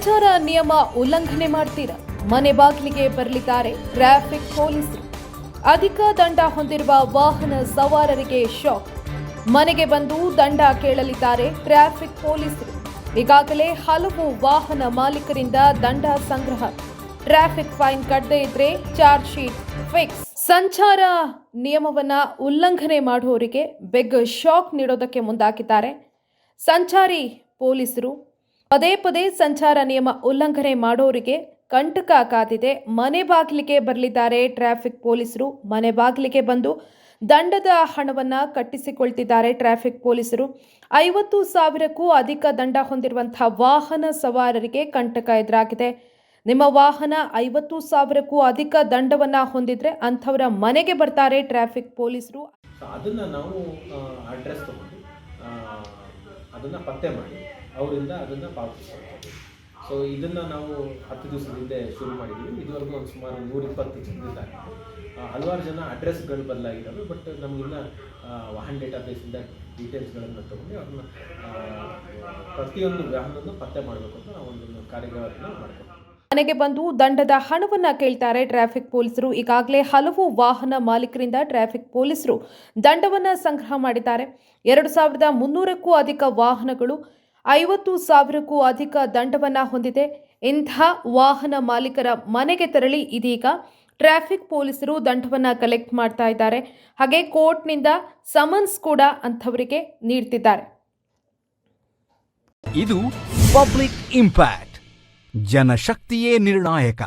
ಸಂಚಾರ ನಿಯಮ ಉಲ್ಲಂಘನೆ ಮಾಡ್ತೀರ? ಮನೆ ಬಾಗಿಲಿಗೆ ಬರಲಿದ್ದಾರೆ ಟ್ರಾಫಿಕ್ ಪೊಲೀಸರು. ಅಧಿಕ ದಂಡ ಹೊಂದಿರುವ ವಾಹನ ಸವಾರರಿಗೆ ಶಾಕ್. ಮನೆಗೆ ಬಂದು ದಂಡ ಕೇಳಲಿದ್ದಾರೆ ಟ್ರಾಫಿಕ್ ಪೊಲೀಸರು. ಈಗಾಗಲೇ ಹಲವು ವಾಹನ ಮಾಲೀಕರಿಂದ ದಂಡ ಸಂಗ್ರಹ. ಟ್ರಾಫಿಕ್ ಫೈನ್ ಕಟ್ಟದೇ ಇದ್ರೆ ಚಾರ್ಜ್ ಶೀಟ್ ಫಿಕ್ಸ್. ಸಂಚಾರ ನಿಯಮವನ್ನ ಉಲ್ಲಂಘನೆ ಮಾಡುವವರಿಗೆ ಬೆಗ್ ಶಾಕ್ ನೀಡೋದಕ್ಕೆ ಮುಂದಾಗಿದ್ದಾರೆ. ಸಂಚಾರಿ ಪೊಲೀಸರು ಪದೇ ಪದೇ ಸಂಚಾರ ನಿಯಮ ಉಲ್ಲಂಘನೆ ಮಾಡೋರಿಗೆ ಕಂಟಕ ಕಾದಿದೆ. ಮನೆ ಬಾಗಿಲಿಗೆ ಬರಲಿದ್ದಾರೆ ಟ್ರಾಫಿಕ್ ಪೊಲೀಸರು. ಮನೆ ಬಾಗಿಲಿಗೆ ಬಂದು ದಂಡದ ಹಣವನ್ನು ಕಟ್ಟಿಸಿಕೊಳ್ತಿದ್ದಾರೆ ಟ್ರಾಫಿಕ್ ಪೊಲೀಸರು. ಐವತ್ತು ಸಾವಿರಕ್ಕೂ ಅಧಿಕ ದಂಡ ಹೊಂದಿರುವಂತಹ ವಾಹನ ಸವಾರರಿಗೆ ಕಂಟಕ ಎದುರಾಗಿದೆ. ನಿಮ್ಮ ವಾಹನ ಐವತ್ತು ಸಾವಿರಕ್ಕೂ ಅಧಿಕ ದಂಡವನ್ನ ಹೊಂದಿದ್ರೆ ಅಂಥವರ ಮನೆಗೆ ಬರ್ತಾರೆ ಟ್ರಾಫಿಕ್ ಪೊಲೀಸರು. ಅದನ್ನು ನಾವು ಅಡ್ರೆಸ್ ಅದನ್ನು ಪತ್ತೆ ಮಾಡಿ. ಅವರಿಂದ ಅದನ್ನು ಪಾವತಿಸ್ಕೊಳ್ತೀವಿ ಸೊ ಇದನ್ನು ನಾವು ಹತ್ತು ದಿವಸದ ಹಿಂದೆ ಶುರು ಮಾಡಿದ್ದೀವಿ ಇದುವರೆಗೂ ಒಂದು ಸುಮಾರು ನೂರಿಪ್ಪತ್ತು ಜನರಿದ್ದಾರೆ ಆ, ಹಲವಾರು ಜನ ಅಡ್ರೆಸ್ಗಳು ಬದಲಾಗಿದ್ದಾವೆ. ಬಟ್ ನಮಗಿನ್ನ ವಾಹನ ಡೇಟಾಬೇಸಿಂದ ಡೀಟೇಲ್ಸ್ಗಳನ್ನು ತೊಗೊಂಡು ಅವ್ರನ್ನ ಪ್ರತಿಯೊಂದು ವಾಹನವನ್ನು ಪತ್ತೆ ಮಾಡಬೇಕು ಅಂತ ನಾವು ಒಂದು ಕಾರ್ಯಗಳನ್ನು ಮಾಡ್ತೀವಿ ಮನೆಗೆ ಬಂದು ದಂಡದ ಹಣವನ್ನ ಕೇಳ್ತಾರೆ ಟ್ರಾಫಿಕ್ ಪೊಲೀಸರು. ಈಗಾಗಲೇ ಹಲವು ವಾಹನ ಮಾಲೀಕರಿಂದ ಟ್ರಾಫಿಕ್ ಪೊಲೀಸರು ದಂಡವನ್ನ ಸಂಗ್ರಹ ಮಾಡಿದ್ದಾರೆ. ಎರಡು ಸಾವಿರದ ಮುನ್ನೂರಕ್ಕೂ ಅಧಿಕ ವಾಹನಗಳು ಐವತ್ತು ಸಾವಿರಕ್ಕೂ ಅಧಿಕ ದಂಡವನ್ನ ಹೊಂದಿದೆ. ಇಂಥ ವಾಹನ ಮಾಲೀಕರ ಮನೆಗೆ ತೆರಳಿ ಇದೀಗ ಟ್ರಾಫಿಕ್ ಪೊಲೀಸರು ದಂಡವನ್ನ ಕಲೆಕ್ಟ್ ಮಾಡ್ತಾ ಇದ್ದಾರೆ. ಹಾಗೆ ಕೋರ್ಟ್ನಿಂದ ಸಮನ್ಸ್ ಕೂಡ ಅಂಥವರಿಗೆ ನೀಡ್ತಿದ್ದಾರೆ. ಇದು ಪಬ್ಲಿಕ್ ಇಂಪ್ಯಾಕ್ಟ್, ಜನಶಕ್ತಿಯೇ ನಿರ್ಣಾಯಕ.